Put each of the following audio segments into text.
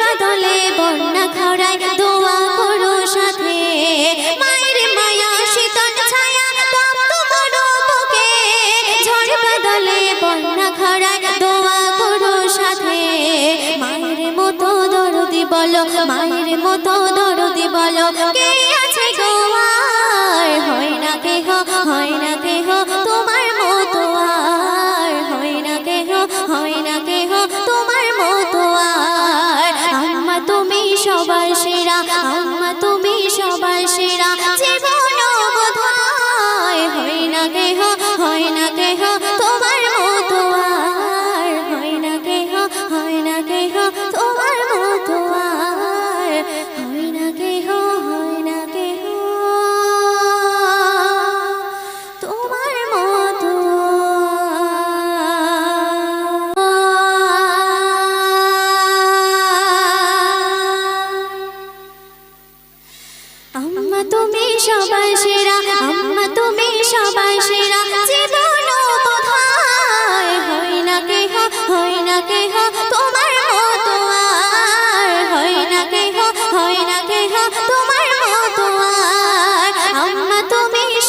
বাদলে বন্যা খরায় দোয়া করো সাথে। মায়ের মায়া, শীতল ছায়া তপ্ত করো বুকে। ঝড় বাদলে বন্যা খরায় দোয়া করো সাথে। মায়ের মতো দরদি বলো, মায়ের মতো দরদি বলো, কে আছে গোয়ার হয় না কেহ, হয় না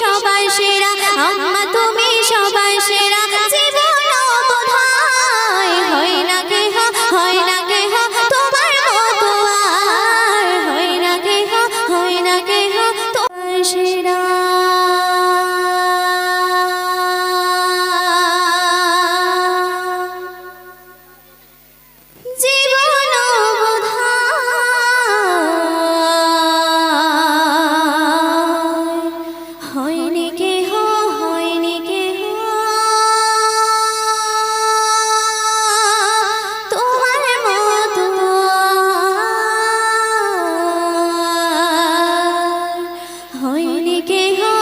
সবাই সেরা। আম্মা তুমি কেহ